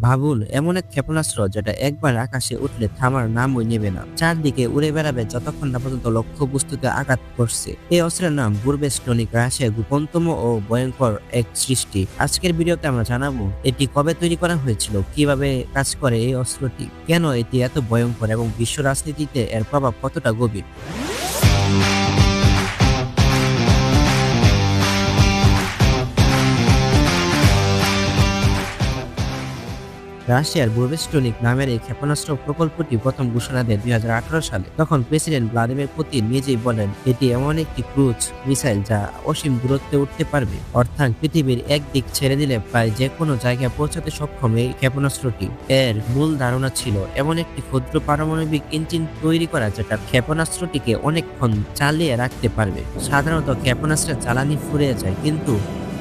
ভাবুন, এমন এক ক্ষেপণাস্ত্র যেটা একবার আকাশে উঠলে থামার নামই নেবে না। চারদিকে উড়ে বেড়াবে যতক্ষণ না পর্যন্ত লক্ষ্য বস্তুতে আঘাত করছে। এই অস্ত্রের নাম বুরবেস্টনিক রাশিয়ার গোপনতম ও ভয়ঙ্কর এক সৃষ্টি। আজকের ভিডিওতে আমরা জানাব, এটি কবে তৈরি করা হয়েছিল? কীভাবে কাজ করে এই অস্ত্রটি? কেন এটি এত ভয়ঙ্কর এবং বিশ্ব রাজনীতিতে এর প্রভাব কতটা গভীর? রাশিয়ার বুরবেস্টনিক নামের এই ক্ষেপণাস্ত্র প্রকল্পটি প্রথম ঘোষণা দেন দুই সালে। তখন প্রেসিডেন্ট ভ্লাদিমির পুতিন নিজেই বলেন, এটি এমন একটি ক্রুজ মিসাইল যা অসীম দূরত্বে উঠতে পারবে। অর্থাৎ পৃথিবীর এক দিক ছেড়ে দিলে প্রায় যে কোনো জায়গায় পৌঁছাতে সক্ষম এই ক্ষেপণাস্ত্রটি। এর মূল ধারণা ছিল, এমন একটি ক্ষুদ্র পারমাণবিক ইঞ্জিন তৈরি করা যেটা ক্ষেপণাস্ত্রটিকে অনেকক্ষণ চালিয়ে রাখতে পারবে। সাধারণত ক্ষেপণাস্ত্রের জ্বালানি ফুরিয়ে যায়, কিন্তু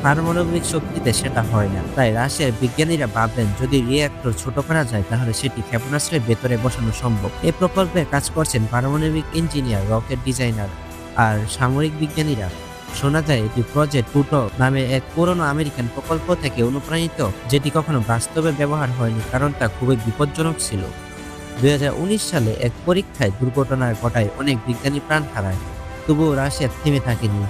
পারমাণবিক শক্তিতে সেটা হয় না। তাই রাশিয়ার বিজ্ঞানীরা ভাবলেন, যদি রিয়াক্টর ছোট করা যায়, তাহলে সেটি ক্ষেপণাস্ত্রের ভেতরে বসানো সম্ভব। এই প্রকল্পে কাজ করছেন পারমাণবিক ইঞ্জিনিয়ার, রকেট ডিজাইনার আর সামরিক বিজ্ঞানীরা। শোনা যায়, এটি প্রজেক্ট প্লুটো নামে এক পুরনো আমেরিকান প্রকল্প থেকে অনুপ্রাণিত, যেটি কখনো বাস্তবে ব্যবহার হয়নি, কারণ তা খুবই বিপজ্জনক ছিল। দুই হাজার উনিশ সালে এক পরীক্ষায় দুর্ঘটনার ঘটায় অনেক বিজ্ঞানী প্রাণ হারায়, তবুও রাশিয়া থেমে থাকেনি।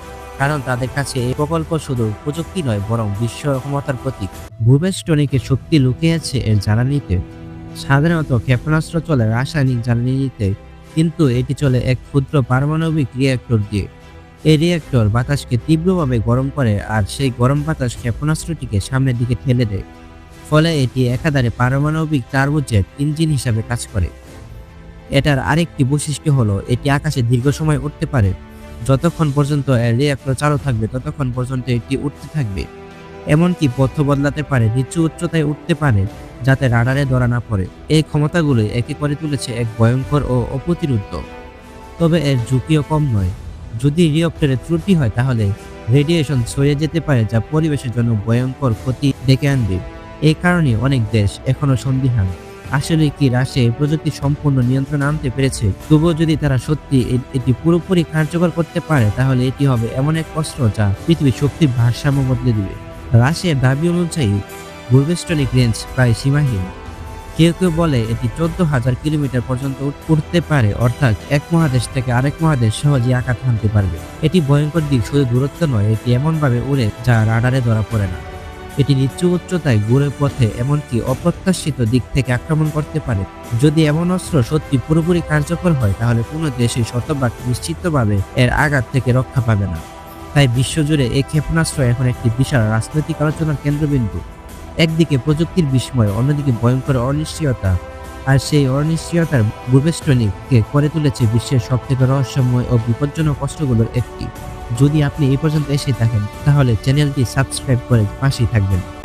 কারণ তাদের কাছে এই প্রকল্প শুধু প্রযুক্তি নয়, বরং বিশ্ব ক্ষমতার প্রতীক। ভূবেষ্টনিকের শক্তি লুকিয়েছে এর জ্বালানিতে। সাধারণত ক্ষেপণাস্ত্র চলে রাসায়নিক জ্বালানিতে, কিন্তু এটি চলে এক ক্ষুদ্র পারমাণবিক রিয়েক্টর দিয়ে। এই রিয়েক্টর বাতাসকে তীব্রভাবে গরম করে আর সেই গরম বাতাস ক্ষেপণাস্ত্রটিকে সামনের দিকে ঠেলে দেয়। ফলে এটি একাধারে পারমাণবিক টার্বোজেট ইঞ্জিন হিসাবে কাজ করে। এটার আরেকটি বৈশিষ্ট্য হলো, এটি আকাশে দীর্ঘ সময় উঠতে পারে। যতক্ষণ পর্যন্ত রিয়াক্টর চালু থাকবে, ততক্ষণ পর্যন্ত এটি উঠতে থাকবে। এমনকি পথ বদলাতে পারে, নিচু উচ্চতায় উঠতে পারে, যাতে রাডারে ধরা না পড়ে। এই ক্ষমতাগুলো একে করে তুলেছে এক ভয়ঙ্কর ও অপ্রতিরুদ্ধ তবে এর ঝুঁকিও কম নয়। যদি রিয়ক্টরে ত্রুটি হয়, তাহলে রেডিয়েশন ছড়িয়ে যেতে পারে, যা পরিবেশের জন্য ভয়ঙ্কর ক্ষতি ডেকে আনবে। এই কারণে অনেক দেশ এখনও সন্দিহান। আসলে কি রাশে প্রযুক্তি সম্পূর্ণ নিয়ন্ত্রণ আনতে পেরেছে? তবুও যদি তারা সত্যি এটি পুরোপুরি কার্যকর করতে পারে, তাহলে এটি হবে এমন এক অস্ত্র যা পৃথিবীর শক্তির ভারসাম্য বদলে দিবে। রাশিয়ার দাবি অনুযায়ী বুরবেস্টনিক রেঞ্জ প্রায় সীমাহীন। কেউ কেউ বলে এটি চোদ্দ হাজার কিলোমিটার পর্যন্ত উঠতে পারে, অর্থাৎ এক মহাদেশ থেকে আরেক মহাদেশ সহজে আঘাত হানতে পারবে। এটি ভয়ঙ্কর দিক, শুধু দূরত্ব নয়, এটি এমনভাবে উড়ে যা রাডারে ধরা পড়ে না। এটি নিচু উচ্চতায় ঘুরে পথে এমনকি অপ্রত্যাশিত দিক থেকে আক্রমণ করতে পারে। যদি এমন অস্ত্র সত্যি পুরোপুরি কার্যকর হয়, তাহলে কোনো দেশই শতভাগ নিশ্চিতভাবে এর আঘাত থেকে রক্ষা পাবে না। তাই বিশ্বজুড়ে এই ক্ষেপণাস্ত্র এখন একটি বিশাল রাজনৈতিক আলোচনার কেন্দ্রবিন্দু। একদিকে প্রযুক্তির বিস্ময়, অন্যদিকে ভয়ঙ্কর অনিশ্চয়তা। আর সেই অনিশ্চয়তার ভূবেষ্টনীকে করে তুলেছে বিশ্বের সবথেকে রহস্যময় ও বিপজ্জনক অস্ত্রগুলোর একটি। যদি আপনি এই পর্যন্ত এসে থাকেন, তাহলে চ্যানেলটি সাবস্ক্রাইব করে পাশেই থাকবেন।